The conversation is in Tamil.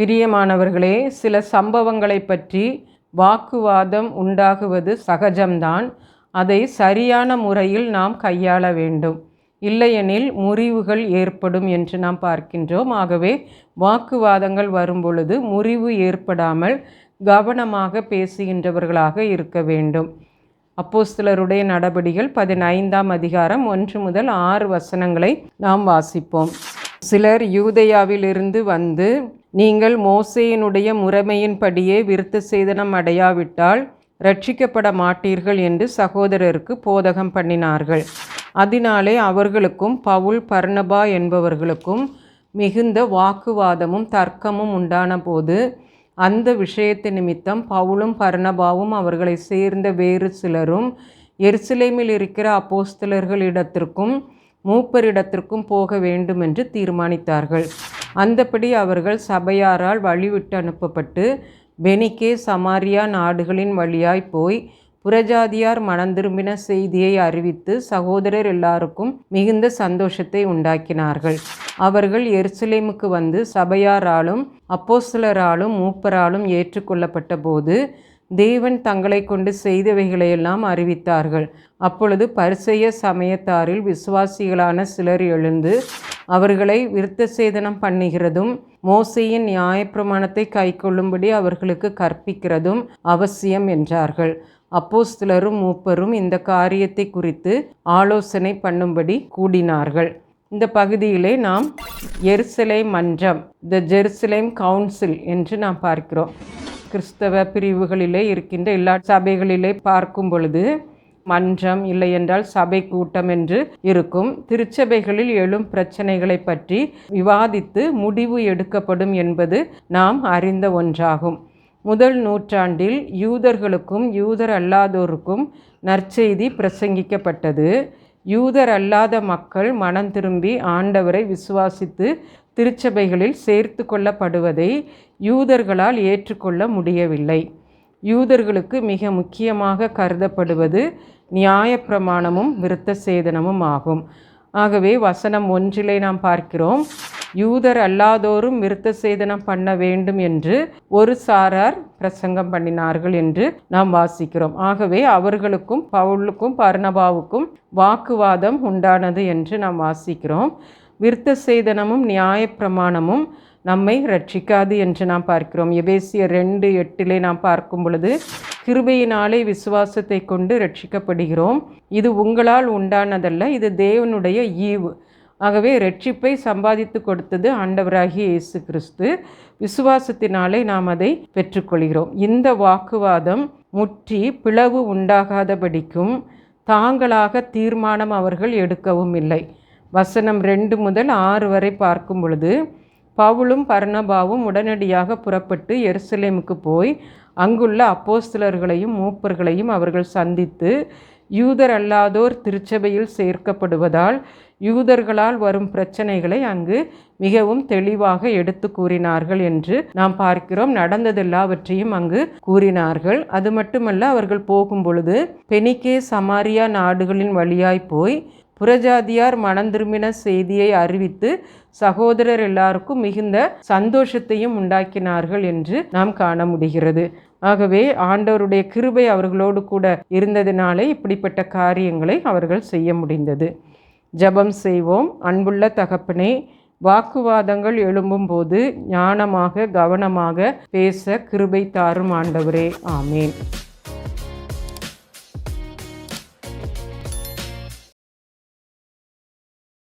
பிரியமானவர்களே சில சம்பவங்களை பற்றி வாக்குவாதம் உண்டாகுவது சகஜம்தான். அதை சரியான முறையில் நாம் கையாள வேண்டும். இல்லையெனில் முறிவுகள் ஏற்படும் என்று நாம் பார்க்கின்றோம். ஆகவே வாக்குவாதங்கள் வரும்பொழுது முறிவு ஏற்படாமல் கவனமாக பேசுகின்றவர்களாக இருக்க வேண்டும். அப்போஸ்தலருடைய நடபடிகள் பதினைந்தாம் அதிகாரம் ஒன்று முதல் ஆறு வசனங்களை நாம் வாசிப்போம். சிலர் யூதையாவிலிருந்து வந்து நீங்கள் மோசேயினுடைய முறைமையின்படியே விருத்த சேதனம் அடையாவிட்டால் ரட்சிக்கப்பட மாட்டீர்கள் என்று சகோதரருக்கு போதகம் பண்ணினார்கள். அதனாலே அவர்களுக்கும் பவுல் பர்ணபா என்பவர்களுக்கும் மிகுந்த வாக்குவாதமும் தர்க்கமும் உண்டான போது அந்த விஷயத்து நிமித்தம் பவுலும் பர்ணபாவும் அவர்களை சேர்ந்த வேறு சிலரும் எருசலேமில் இருக்கிற அப்போஸ்தலர்களிடத்திற்கும் மூப்பரிடத்திற்கும் போக வேண்டும் என்று தீர்மானித்தார்கள். அந்தபடி அவர்கள் சபையாரால் வழிவிட்டு அனுப்பப்பட்டு பெனிக்கே சமாரியா நாடுகளின் வழியாய் போய் புறஜாதியார் மனந்திரும்பின செய்தியை அறிவித்து சகோதரர் எல்லாருக்கும் மிகுந்த சந்தோஷத்தை உண்டாக்கினார்கள். அவர்கள் எருசலேமுக்கு வந்து சபையாராலும் அப்போஸ்தலராலும் மூப்பராலும் ஏற்றுக்கொள்ளப்பட்ட போது தேவன் தங்களை கொண்டு செய்தவைகளையெல்லாம் அறிவித்தார்கள். அப்பொழுது பரிசெய சமயத்தாரில் விசுவாசிகளான சிலர் எழுந்து அவர்களை விருத்த சேதனம் பண்ணுகிறதும் மோசையின் நியாயப்பிரமாணத்தை கைக்கொள்ளும்படி அவர்களுக்கு கற்பிக்கிறதும் அவசியம் என்றார்கள். அப்போஸ்தலரும் மூப்பரும் இந்த காரியத்தை குறித்து ஆலோசனை பண்ணும்படி கூடினார்கள். இந்த பகுதியிலே நாம் எருசலேம் மன்றம் த ஜெருசலேம் கவுன்சில் என்று நாம் பார்க்கிறோம். கிறிஸ்தவ பிரிவுகளிலே இருக்கின்ற எல்லா சபைகளிலே பார்க்கும் பொழுது மன்றம் இல்லை என்றால் சபை கூட்டம் என்று இருக்கும். திருச்சபைகளில் எழும் பிரச்சனைகளை பற்றி விவாதித்து முடிவு எடுக்கப்படும் என்பது நாம் அறிந்த ஒன்றாகும். முதல் நூற்றாண்டில் யூதர்களுக்கும் யூதர் அல்லாதோருக்கும் நற்செய்தி பிரசங்கிக்கப்பட்டது. யூதர் அல்லாத மக்கள் மனம் திரும்பி ஆண்டவரை விசுவாசித்து திருச்சபைகளில் சேர்த்து கொள்ளப்படுவதை யூதர்களால் ஏற்றுக்கொள்ள முடியவில்லை. யூதர்களுக்கு மிக முக்கியமாக கருதப்படுவது நியாயப்பிரமாணமும் விருத்த சேதனமும் ஆகும். ஆகவே வசனம் ஒன்றிலே நாம் பார்க்கிறோம் யூதர் அல்லாதோரும் விருத்த சேதனம் பண்ண வேண்டும் என்று ஒரு சாரார் பிரசங்கம் பண்ணினார்கள் என்று நாம் வாசிக்கிறோம். ஆகவே அவர்களுக்கும் பவுலுக்கும் பர்ணபாவுக்கும் வாக்குவாதம் உண்டானது என்று நாம் வாசிக்கிறோம். விருத்த சேதனமும் நியாயப்பிரமாணமும் நம்மை ரட்சிக்காது என்று நாம் பார்க்கிறோம். எபேசிய ரெண்டு எட்டிலே நாம் பார்க்கும் பொழுது கிருபையினாலே விசுவாசத்தை கொண்டு ரட்சிக்கப்படுகிறோம் இது உங்களால் உண்டானதல்ல இது தேவனுடைய ஈவு. ஆகவே ரட்சிப்பை சம்பாதித்து கொடுத்தது ஆண்டவராகிய இயேசு கிறிஸ்து. விசுவாசத்தினாலே நாம் அதை பெற்றுக்கொள்கிறோம். இந்த வாக்குவாதம் முற்றி பிளவு உண்டாகாதபடிக்கும் தாங்களாக தீர்மானம் அவர்கள் எடுக்கவும் இல்லை. வசனம் ரெண்டு முதல் ஆறு வரை பார்க்கும் பொழுது பவுலும் பர்ணபாவும் உடனடியாக புறப்பட்டு எருசலேமுக்கு போய் அங்குள்ள அப்போஸ்தலர்களையும் மூப்பர்களையும் அவர்கள் சந்தித்து யூதர் அல்லாதோர் திருச்சபையில் சேர்க்கப்படுவதால் யூதர்களால் வரும் பிரச்சனைகளை அங்கு மிகவும் தெளிவாக எடுத்து கூறினார்கள் என்று நாம் பார்க்கிறோம். நடந்ததெல்லாவற்றையும் அங்கு கூறினார்கள். அது மட்டுமல்ல அவர்கள் போகும் பொழுது பெனிக்கே சமாரியா நாடுகளின் வழியாய் போய் புறஜாதியார் மனந்திரும்பின செய்தியை அறிவித்து சகோதரர் எல்லாருக்கும் மிகுந்த சந்தோஷத்தையும் உண்டாக்கினார்கள் என்று நாம் காண முடிகிறது. ஆகவே ஆண்டவருடைய கிருபை அவர்களோடு கூட இருந்ததினாலே இப்படிப்பட்ட காரியங்களை அவர்கள் செய்ய முடிந்தது. ஜபம் செய்வோம். அன்புள்ள தகப்பனே வாக்குவாதங்கள் எழும்பும்போது ஞானமாக கவனமாக பேச கிருபை தாரும் ஆண்டவரே. ஆமேன்.